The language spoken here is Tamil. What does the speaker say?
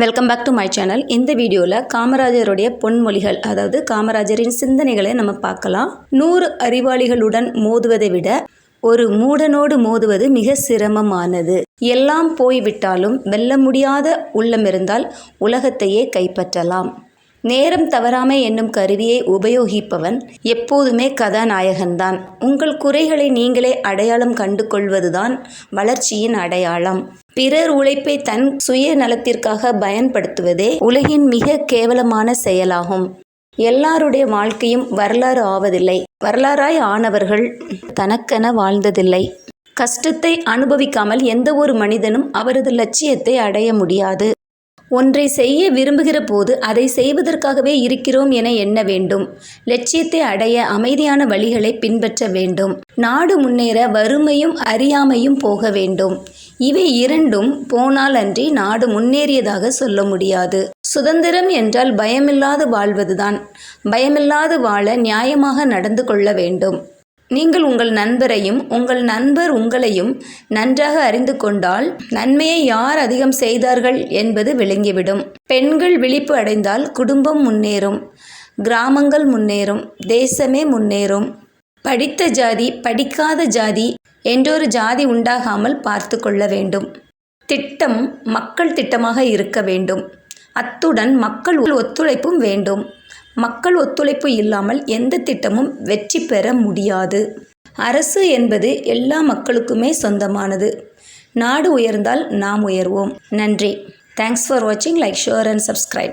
Welcome back to my channel இந்த வீடியோவில் காமராஜருடைய பொன்மொழிகள் அதாவது காமராஜரின் சிந்தனைகளை நம்ம பார்க்கலாம். நூறு அறிவாளிகளுடன் மோதுவதை விட ஒரு மூடனோடு மோதுவது மிக சிரமமானது. எல்லாம் போய்விட்டாலும் வெல்ல முடியாத உள்ளம் இருந்தால் உலகத்தையே கைப்பற்றலாம். நேரம் தவறாமை என்னும் கருவியை உபயோகிப்பவன் எப்போதுமே கதாநாயகன்தான். உங்கள் குறைகளை நீங்களே அடையாளம் கண்டு கொள்வதுதான் வளர்ச்சியின் அடையாளம். பிறர் உழைப்பை தன் சுய நலத்திற்காக பயன்படுத்துவதே உலகின் மிக கேவலமான செயலாகும். எல்லாருடைய வாழ்க்கையும் வரலாறு ஆவதில்லை. வரலாறாய் ஆனவர்கள் தனக்கென வாழ்ந்ததில்லை. கஷ்டத்தை அனுபவிக்காமல் எந்த ஒரு மனிதனும் அவரது லட்சியத்தை அடைய முடியாது. ஒன்றை செய்ய விரும்புகிற போது அதை செய்வதற்காகவே இருக்கிறோம் என எண்ண வேண்டும். லட்சியத்தை அடைய அமைதியான வழிகளை பின்பற்ற வேண்டும். நாடு முன்னேற வறுமையும் அறியாமையும் போக வேண்டும். இவை இரண்டும் போனால் அன்றி நாடு முன்னேறியதாக சொல்ல முடியாது. சுதந்திரம் என்றால் பயமில்லாது வாழ்வதுதான். பயமில்லாது வாழ நியாயமாக நடந்து கொள்ள வேண்டும். நீங்கள் உங்கள் நண்பரையும் உங்கள் நண்பர் உங்களையும் நன்றாக அறிந்து கொண்டால் நன்மையை யார் அதிகம் செய்தார்கள் என்பது விளங்கிவிடும். பெண்கள் விழிப்பு அடைந்தால் குடும்பம் முன்னேறும் கிராமங்கள் முன்னேறும் தேசமே முன்னேறும். படித்த ஜாதி படிக்காத ஜாதி என்றொரு ஜாதி உண்டாகாமல் பார்த்து கொள்ள வேண்டும். திட்டம் மக்கள் திட்டமாக இருக்க வேண்டும். அத்துடன் மக்கள் ஒத்துழைப்பும் வேண்டும். மக்கள் ஒத்துழைப்பு இல்லாமல் எந்த திட்டமும் வெற்றி பெற முடியாது. அரசு என்பது எல்லா மக்களுக்குமே சொந்தமானது. நாடு உயர்ந்தால் நாம் உயர்வோம். நன்றி. தேங்க்ஸ் ஃபார் வாட்சிங் லைக் ஷேர் அண்ட் சப்ஸ்கிரைப்